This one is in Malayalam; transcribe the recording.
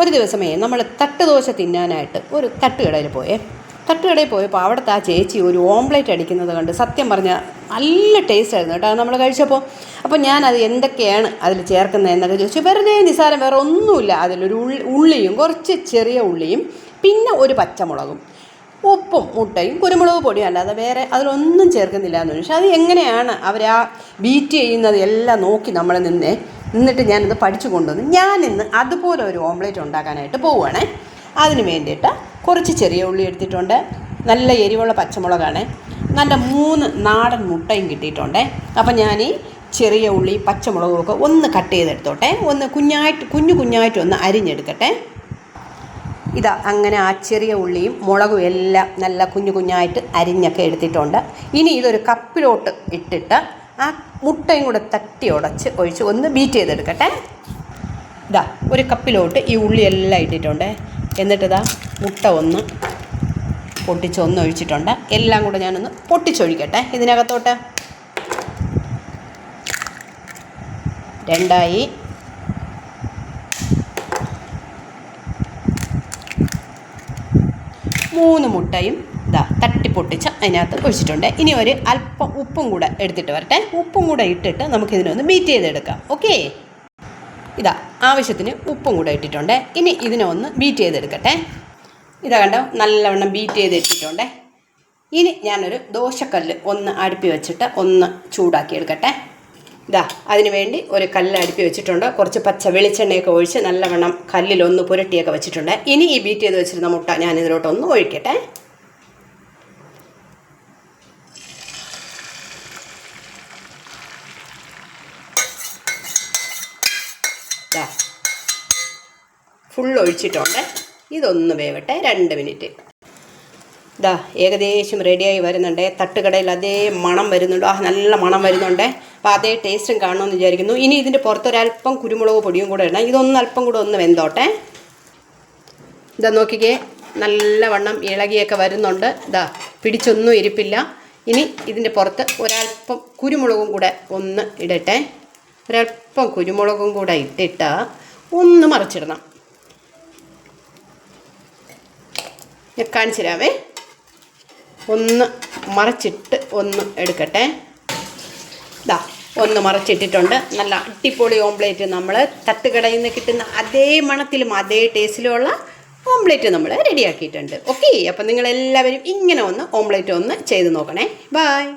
ഒരു ദിവസമേ നമ്മൾ തട്ടുദോശ തിന്നാനായിട്ട് ഒരു തട്ടുകടയിൽ പോയേ. തട്ടുകടയിൽ പോയപ്പോൾ അവിടുത്തെ ആ ചേച്ചി ഒരു ഓംപ്ലേറ്റ് അടിക്കുന്നത് കണ്ട് സത്യം പറഞ്ഞാൽ നല്ല ടേസ്റ്റ് ആയിരുന്നു കേട്ടോ. നമ്മൾ കഴിച്ചപ്പോൾ അപ്പോൾ ഞാനത് എന്തൊക്കെയാണ് അതിൽ ചേർക്കുന്നത് എന്നൊക്കെ ചോദിച്ചു. വെറുതെ നിസാരം വേറെ ഒന്നുമില്ല. അതിലൊരു ഉള്ളി ഉള്ളിയും കുറച്ച് ചെറിയ ഉള്ളിയും പിന്നെ ഒരു പച്ചമുളകും ഉപ്പും മുട്ടയും കുരുമുളക് പൊടിയും അല്ലാതെ വേറെ അതിലൊന്നും ചേർക്കുന്നില്ല എന്ന് ചോദിച്ചാൽ അത് എങ്ങനെയാണ് അവർ ആ ബീറ്റ് ചെയ്യുന്നത് എല്ലാം നോക്കി നമ്മൾ നിന്നേ. നിന്നിട്ട് ഞാനിത് പഠിച്ചു കൊണ്ടുവന്ന് ഞാനിന്ന് അതുപോലെ ഒരു ഓംലേറ്റ് ഉണ്ടാക്കാനായിട്ട് പോവുകയാണേ. അതിന് വേണ്ടിയിട്ട് കുറച്ച് ചെറിയ ഉള്ളി എടുത്തിട്ടുണ്ട്. നല്ല എരിവുള്ള പച്ചമുളകാണ്. നല്ല മൂന്ന് നാടൻ മുട്ടയും കിട്ടിയിട്ടുണ്ട്. അപ്പം ഞാൻ ഈ ചെറിയ ഉള്ളി പച്ചമുളകൊക്കെ ഒന്ന് കട്ട് ചെയ്തെടുത്തോട്ടെ. ഒന്ന് കുഞ്ഞായിട്ട് കുഞ്ഞു കുഞ്ഞായിട്ട് ഒന്ന് അരിഞ്ഞെടുക്കട്ടെ. ഇതാ അങ്ങനെ ആ ചെറിയ ഉള്ളിയും മുളകും എല്ലാം നല്ല കുഞ്ഞു കുഞ്ഞായിട്ട് അരിഞ്ഞൊക്കെ എടുത്തിട്ടുണ്ട്. ഇനി ഇതൊരു കപ്പിലോട്ട് ഇട്ടിട്ട് ആ മുട്ടയും കൂടെ തട്ടി ഉടച്ച് ഒഴിച്ച് ഒന്ന് ബീറ്റ് ചെയ്തെടുക്കട്ടെ. ഇതാ ഒരു കപ്പിലോട്ട് ഈ ഉള്ളി എല്ലാം ഇട്ടിട്ടുണ്ട്. എന്നിട്ടിതാ മുട്ട ഒന്ന് പൊട്ടിച്ച് ഒന്ന് ഒഴിച്ചിട്ടുണ്ട്. എല്ലാം കൂടെ ഞാനൊന്ന് പൊട്ടിച്ചൊഴിക്കട്ടെ ഇതിനകത്തോട്ട്. രണ്ടായി. മൂന്ന് മുട്ടയും ഇതാ തട്ടിപ്പൊട്ടിച്ച് അതിനകത്ത് ഒഴിച്ചിട്ടുണ്ട്. ഇനി ഒരു അല്പം ഉപ്പും കൂടെ എടുത്തിട്ട് വരട്ടെ. ഉപ്പും കൂടെ ഇട്ടിട്ട് നമുക്കിതിനൊന്ന് ബീറ്റ് ചെയ്തെടുക്കാം. ഓക്കേ ഇതാ ആവശ്യത്തിന് ഉപ്പും കൂടെ ഇട്ടിട്ടുണ്ട്. ഇനി ഇതിനെ ഒന്ന് ബീറ്റ് ചെയ്തെടുക്കട്ടെ. ഇതാ കണ്ടോ നല്ലവണ്ണം ബീറ്റ് ചെയ്തിട്ടിട്ടുണ്ട് ഇനി ഞാനൊരു ദോശക്കല്ല് ഒന്ന് അടുപ്പി വെച്ചിട്ട് ഒന്ന് ചൂടാക്കി എടുക്കട്ടെ. ഇതാ അതിന് വേണ്ടി ഒരു കല്ല് അടുപ്പി വെച്ചിട്ടുണ്ട്. കുറച്ച് പച്ച വെളിച്ചെണ്ണയൊക്കെ ഒഴിച്ച് നല്ലവണ്ണം കല്ലിലൊന്ന് പുരട്ടിയൊക്കെ വെച്ചിട്ടുണ്ട്. ഇനി ഈ ബീറ്റ് ചെയ്ത് വെച്ചിരുന്ന മുട്ട ഞാൻ ഇതിലോട്ടൊന്ന് ഒഴിക്കട്ടെ. ഇതാ ഫുൾ ഒഴിച്ചിട്ടുണ്ട്. ഇതൊന്ന് വേവട്ടെ രണ്ട് മിനിറ്റ്. ഇതാ ഏകദേശം റെഡിയായി വരുന്നുണ്ട്. തട്ടുകടയിൽ അതേ മണം വരുന്നുണ്ട്. ആ നല്ല മണം വരുന്നുണ്ട്. അപ്പോൾ അതേ ടേസ്റ്റും കാണുമെന്ന് വിചാരിക്കുന്നു. ഇനി ഇതിന്റെ പുറത്തൊരല്പം കുരുമുളക് പൊടിയും കൂടെ ഇടണം. ഇതൊന്ന് അല്പം കൂടെ ഒന്ന് വെന്തോട്ടെ. ഇതാ നോക്കിക്കേ. നല്ലവണ്ണം ഇളകിയൊക്കെ വരുന്നുണ്ട്. ഇതാ പിടിച്ചൊന്നും ഇരിപ്പില്ല. ഇനി ഇതിന്റെ പുറത്ത് ഒരല്പം കുരുമുളകും കൂടെ ഒന്ന് ഇടട്ടെ. ഒരല്പം കുരുമുളകും കൂടെ ഇട്ടിട്ട് ഒന്ന് മറിച്ചിടണം. ഞാൻ കാണിച്ചു ഒന്ന് മറിച്ചിട്ട് ഒന്ന് എടുക്കട്ടെ. ദാ ഒന്ന് മറിച്ചിട്ടിട്ടുണ്ട്. നല്ല അടിപൊളി ഓംപ്ലേറ്റ് നമ്മൾ തട്ടുകടയിൽ നിന്ന് കിട്ടുന്ന അതേ മണത്തിലും അതേ ടേസ്റ്റിലുമുള്ള ഓംപ്ലേറ്റ് നമ്മൾ റെഡിയാക്കിയിട്ടുണ്ട്. ഓക്കെ അപ്പം നിങ്ങളെല്ലാവരും ഇങ്ങനെ ഒന്ന് ഓംപ്ലേറ്റ് ഒന്ന് ചെയ്ത് നോക്കണേ. ബായ്